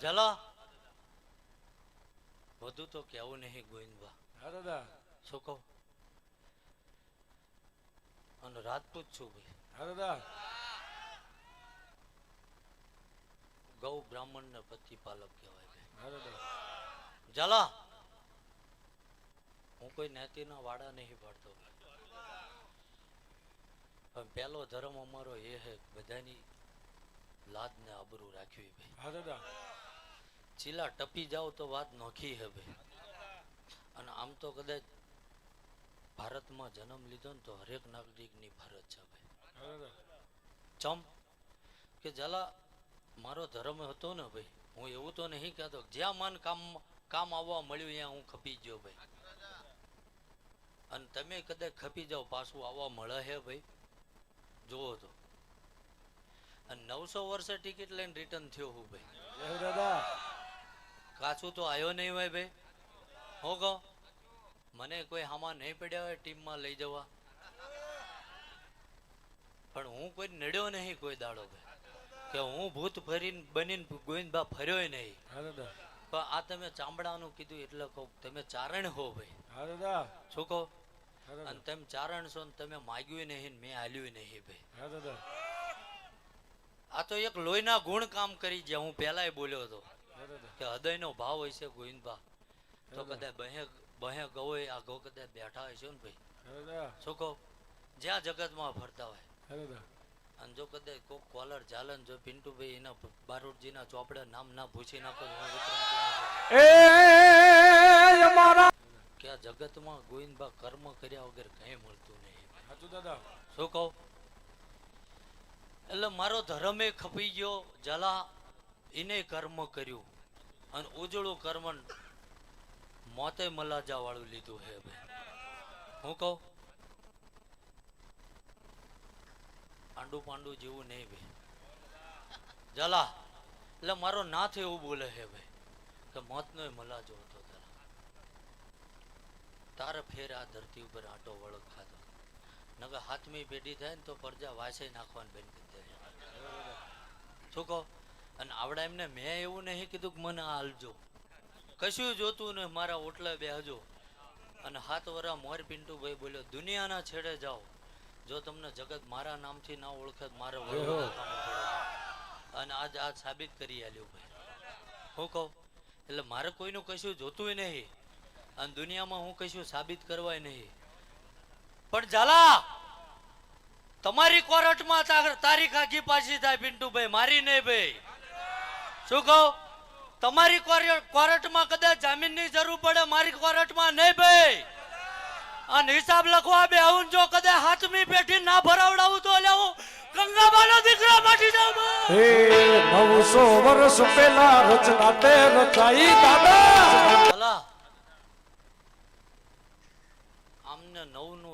જલા વધુ તો કેવું નહીં ગોવિંદભા. હા દાદા. શું કહું? અને રાજપૂત છું ભાઈ. હા દાદા. ગૌ બ્રાહ્મણ ને પ્રતિપાલક કહેવાય ભાઈ. હા દાદા. જલા હું કોઈ જ્ઞાતિના વાડા નહીં પાડતો. પણ પહેલો ધર્મ અમારો એ હે બધાની લાજ ને આબરૂ રાખવી ભાઈ. હા દાદા. ચીલા ટપી જાવ તો વાત નોખી હે ભાઈ અને આમ તો કદાચ ભારતમાં જન્મ લીધો ને તો હરેક નાગરિકની ફરજ છે ભાઈ ચમ કે જલા મારો ધર્મ હતો ને ભાઈ હું એવું તો નહીં કહેતો જ્યાં મન કામ કામ આવવા મળ્યું ત્યાં હું ખપી ગયો ભાઈ. અને તમે કદાચ ખપી જાઓ પાછું આવવા મળે હે ભાઈ. જુઓ તો. અને નવસો વર્ષે ટિકિટ લઈને રિટર્ન થયો હું ભાઈ. દાદા. કાચું તો આવ્યો નહીં હોય ભાઈ. હું કહો. મને કોઈ હામાં નહીં પડ્યા હોય ટીમમાં લઈ જવા. પણ હું કોઈ નડ્યો નહીં કોઈ દાડો ભાઈ. કે હું ભૂત ફરીને બનીને ગોવિંદબા ફર્યો નહીં. પણ આ તમે ચામડાનું કીધું એટલે કહું તમે ચારણ હો ભાઈ. શું કહો? અને તમે ચારણ છો ને તમે માગ્યું નહીં ને મેં હાલ્યું નહીં ભાઈ. આ તો એક લોહીના ગુણ કામ કરી ગયા. હું પહેલાય બોલ્યો હતો. કે હૃદયનો ભાવ હોય છે ગોવિંદબા તો કદાચ બહે બહે ગવોય આ ગો કદાચ બેઠા હોય છે ને ભાઈ. શું કહો? જ્યાં જગતમાં ફરતા હોય. અને જો કદાચ કોક કોલર ચાલન જો પિન્ટુભાઈ એના બારોટજીના ચોપડે નામ ના પૂછી નાખો કે આ જગતમાં ગોવિંદભા કર્મ કર્યા વગર કઈ મળતું નહીં. દાદા. શું કહું? એટલે મારો ધર્મે ખપી ગયો જલા એને કર્મ કર્યું. અને ઉજળું કર્મ મોતે મલાજા વાળું લીધું હે ભાઈ. હું કહું? આંડુ પાંડુ જેવું નહીં ભાઈ. જલા, એટલે મારો નાથ એવું બોલે હે ભાઈ, કે મોતનો મલાજો હતો તારા. તારે ફેર આ ધરતી ઉપર આટો વળગ ખાધો. નગર હાથમી પેઢી થાય ને તો પરજા વાસે નાખવાની બેન શું કહો? અને આવડા એમને મેં એવું નહીં કીધું કે મને હાલજો. કશું જોતું ને મારા ઓટલા બેહજો અને હાથ વરા મોર પિન્ટુભાઈ બોલ્યો દુનિયાના છેડે જાઓ. જો તમને જગત મારા નામથી ના ઓળખે મારે. અને આજ આ સાબિત કરી આલ્યું ભાઈ. હું કહું એટલે મારે કોઈનું કશું જોતું નહીં. અને દુનિયામાં હું કશું સાબિત કરવાય નહીં. પણ ઝાલા તમારી કોર્ટમાં તારીખ આખી પાછી થાય પિન્ટુભાઈ. મારી નહીં ભાઈ. શું કહું? તમારી કોર- કોર્ટમાં કદાચ જામીનની જરૂર પડે મારી કોર્ટમાં નહીં ભાઈ. અને હિસાબ લખવા બે હું જો કદાચ હાથમી પેઠી ના ભરાવડાવું તો લેવું ગંગાબાનો દીકરો માટી જાઉં હે નવસો વર્ષ પહેલા રચના તે રચાઈ દાદા. ભલા આમને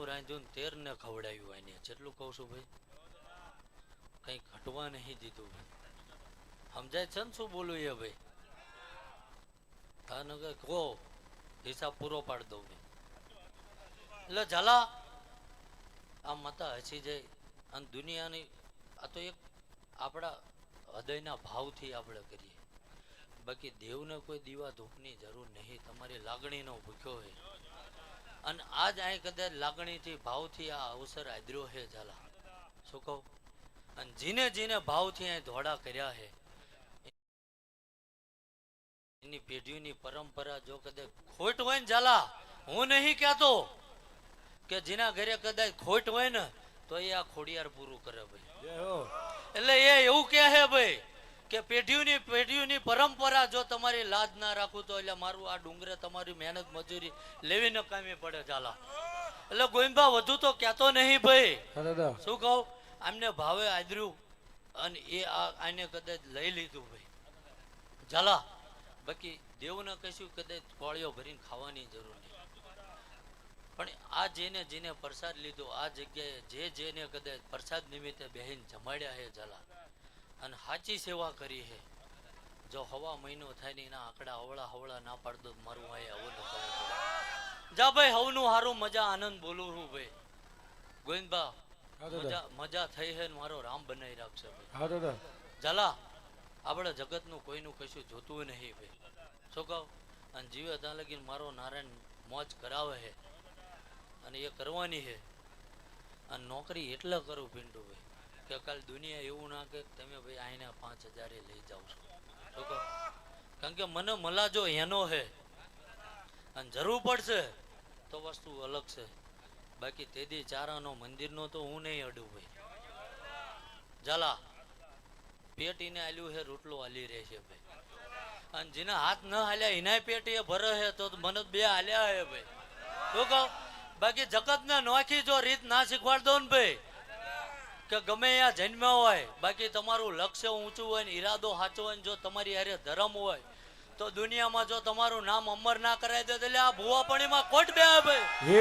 રાંધ્યું ને તેર ને ખવડાવ્યું એને જેટલું કહું છું ભાઈ કઈ ઘટવા નહીં દીધું ભાઈ. સમજાય છે ને શું બોલું એ ભાઈ? હા કે કહો, હિસાબ પૂરો પાડી દઉં ભાઈ એટલે ઝાલા, આ માતા હસી જાય. અને દુનિયાની, આ તો એક આપણા હૃદયના ભાવથી આપણે કરીએ. બાકી દેવને કોઈ દીવા ધૂપની જરૂર નહીં. તમારી લાગણીનો ભૂખ્યો હોય. અને આજ અહીં કદાચ લાગણીથી, ભાવથી આ અવસર આદર્યો છે ઝાલા. શું કહું? અને જીને જીને ભાવથી અહીં ધોળા કર્યા છે એની પેઢીઓની પરંપરા જો કદાચ ખોટ હોય ને ઝાલા હું નહીં કહેતો કે જેના ઘરે કદાચ ખોટ હોય ને તો એ આ ખોડિયાર પૂરું કરે ભાઈ. એટલે એ એવું કહે છે ભાઈ કે પેઢીઓની પેઢીઓની પરંપરા જો તમારી લાજ ના રાખું તો એટલે મારું આ ડુંગરે તમારી મહેનત મજૂરી લેવી ન કામી પડે ચાલા એટલે ગોવિંદભા વધુ તો કહેતો નહીં ભાઈ. શું કહું? આમને ભાવે આદર્યું અને એ આને કદાચ લઈ લીધું ભાઈ. ઝાલા. બાકી દેવને કશું કદાચ કોળીઓ ભરીને ખાવાની જરૂર નહીં. પણ આ જેને જેને પ્રસાદ લીધો આ જગ્યાએ જે જેને કદાચ પ્રસાદ નિમિત્તે બહેન જમાડ્યા હે જલા અને સાચી સેવા કરી હે જો હવા મહિનો થાય ને એના આંકડા હવળા હવળા ના પાડતો મારું અહીંયા આવું ન જા ભાઈ હવનું હારું મજા આનંદ બોલું છું ભાઈ. ગોવિંદબા મજા મજા થઈ હે મારો રામ બનાવી રાખશે ભાઈ. જલા આપણે જગતનું કોઈનું કશું જોતું નહીં ભાઈ શું કહો? અને જીવે ત્યાં લગીને મારો નારાયણ મોજ કરાવે છે. અને એ કરવાની છે. અને નોકરી એટલે કરું પિન્ટુભાઈ કે કાલ દુનિયા એવું ના કે તમે ભાઈ આઈને પાંચ હજારે લઈ જાઓ છો. શું કહો? કારણ કે મને મલાજો એનો છે. અને જરૂર પડશે તો વસ્તુ અલગ છે. બાકી તેદી ચારાનો મંદિરનો તો હું નહીં અડું ભાઈ. ઝાલા. પેટીને હાલ્યું છે, રોટલો હાલી રહે છે ભાઈ. અને જેને હાથ ન હાલ્યા, એનાય પેટ એ ભરે છે, તો મને બે હાલ્યા હે ભાઈ. શું કહો? બાકી જગતને નોખી જો રીત ના શીખવાડ દો ને ભાઈ, કે ગમે ત્યાં જન્મ્યા હોય, બાકી તમારું લક્ષ્ય ઊંચું હોય ને ઈરાદો સાચો હોય ને જો તમારી હારે ધર્મ હોય, તો દુનિયામાં જો તમારું નામ અમર ના કરાવી દે, એટલે આ ભુવાપણીમાં કોટ બે ભાઈ. હે